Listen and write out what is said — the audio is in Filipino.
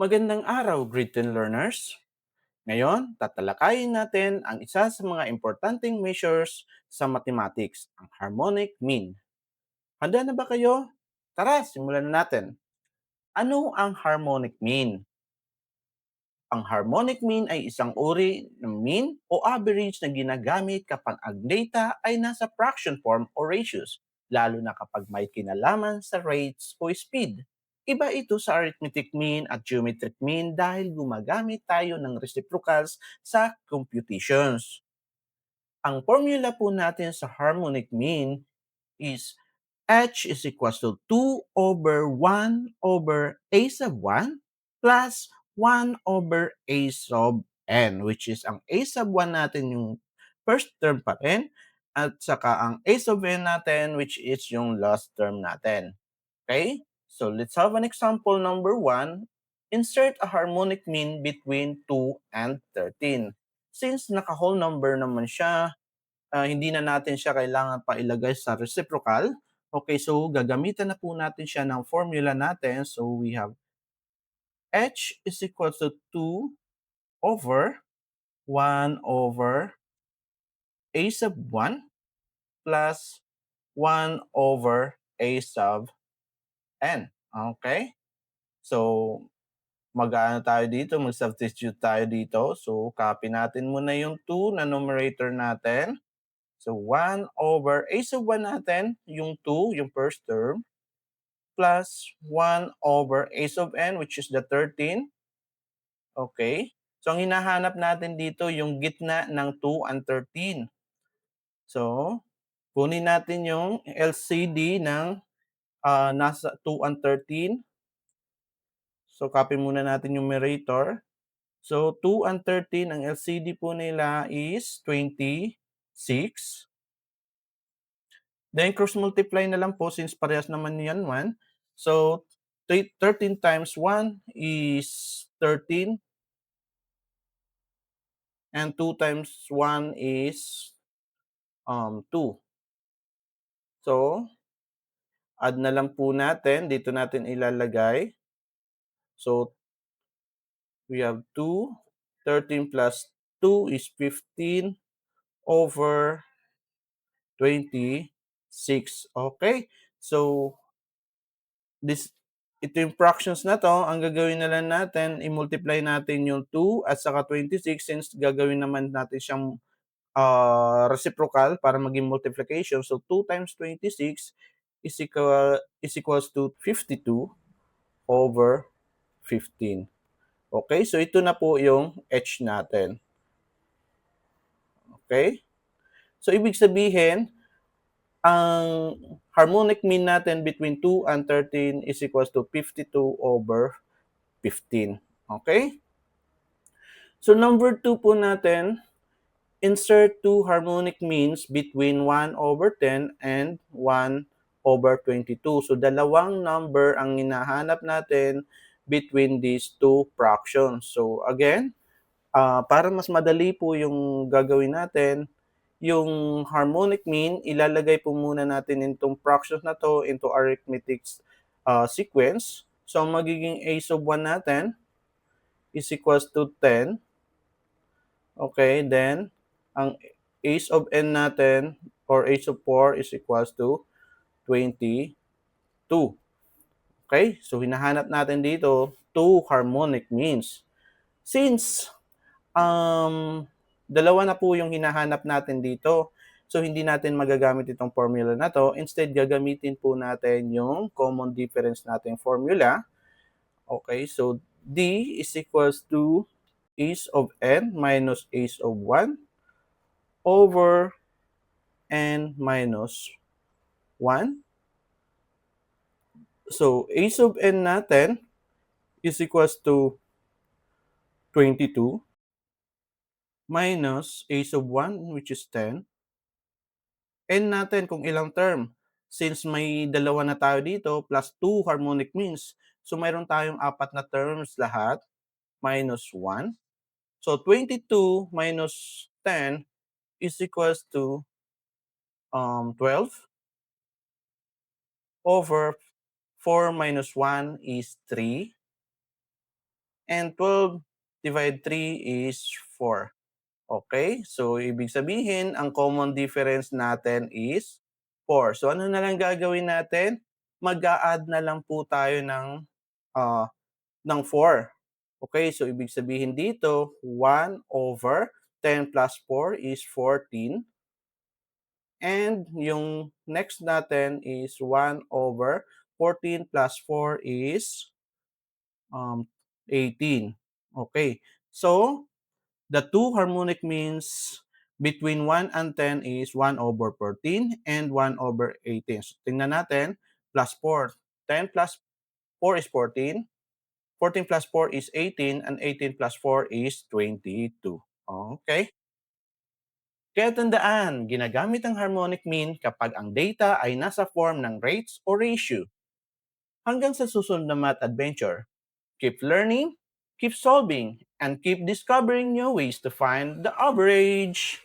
Magandang araw, grade 10 learners! Ngayon, tatalakayin natin ang isa sa mga importanteng measures sa mathematics, ang harmonic mean. Handa na ba kayo? Tara, simulan na natin. Ano ang harmonic mean? Ang harmonic mean ay isang uri ng mean o average na ginagamit kapag ang data ay nasa fraction form o ratios, lalo na kapag may kinalaman sa rates o speed. Iba ito sa arithmetic mean at geometric mean dahil gumagamit tayo ng reciprocals sa computations. Ang formula po natin sa harmonic mean is h is equals to 2 over 1 over a sub 1 plus 1 over a sub n, which is ang a sub 1 natin yung first term pa rin, at saka ang a sub n natin, which is yung last term natin. Okay? So let's have an example number 1. Insert a harmonic mean between 2 and 13. Since naka-whole number naman siya, uh, hindi na natin siya kailangan pa ilagay sa reciprocal. Okay, so gagamitan na po natin siya ng formula natin. So we have h is equal to 2 over 1 over a sub 1 plus 1 over a sub n. Okay? So, mag-ano tayo dito, mag-substitute tayo dito. So, copy natin muna yung 2 na numerator natin. So, 1 over a sub 1 natin, yung 2, yung first term, plus 1 over a sub n, which is the 13. Okay? So, ang hinahanap natin dito, yung gitna ng 2 and 13. So, kunin natin yung LCD ng uh, nasa 2 and 13. So, copy muna natin yung numerator. So, 2 and 13, ang LCD po nila is 26. Then, cross multiply na lang po since parehas naman yan 1. So, 13 times 1 is 13. And 2 times 1 is um, 2. So, add na lang po natin. Dito natin ilalagay. So, we have 2. 13 plus 2 is 15 over 26. Okay? So, this ito yung fractions na to, ang gagawin na lang natin, i-multiply natin yung 2 at saka 26 since gagawin naman natin siyang uh, reciprocal para maging multiplication. So, 2 times 26 is, equal, is equals to 52 over 15. Okay, so ito na po yung h natin. Okay? So, ibig sabihin, ang harmonic mean natin between 2 and 13 is equals to 52 over 15. Okay? So, number 2 po natin, insert two harmonic means between 1 over 10 and 1 over 22. So, dalawang number ang hinahanap natin between these two fractions. So, again, uh, para mas madali po yung gagawin natin, yung harmonic mean, ilalagay po muna natin itong fractions na to into arithmetic uh, sequence. So, magiging a sub 1 natin is equals to 10. Okay, then, ang a of n natin or a of 4 is equals to 22. Okay? So, hinahanap natin dito two harmonic means. Since um, dalawa na po yung hinahanap natin dito, so hindi natin magagamit itong formula na to. Instead, gagamitin po natin yung common difference natin formula. Okay, so D is equals to ace of n minus ace of 1 over n minus 1 So, a sub n natin is equals to 22 minus a sub 1 which is 10. n natin kung ilang term. Since may dalawa na tayo dito plus 2 harmonic means. So mayroon tayong apat na terms lahat minus 1. So 22 minus 10 is equals to um, 12 over 4 minus 1 is 3. And 12 divide 3 is 4. Okay, so ibig sabihin ang common difference natin is 4. So ano na lang gagawin natin? Mag-a-add na lang po tayo ng, ah, ng 4. Okay, so ibig sabihin dito 1 over 10 plus 4 is 14. And yung next natin is 1 over 14 plus 4 is um, 18. Okay, so the two harmonic means between 1 and 10 is 1 over 14 and 1 over 18. So, tingnan natin, plus 4. 10 plus 4 is 14. 14 plus 4 is 18 and 18 plus 4 is 22. Okay? Kaya tandaan, ginagamit ang harmonic mean kapag ang data ay nasa form ng rates o ratio. Hanggang sa susunod na math adventure, keep learning, keep solving, and keep discovering new ways to find the average.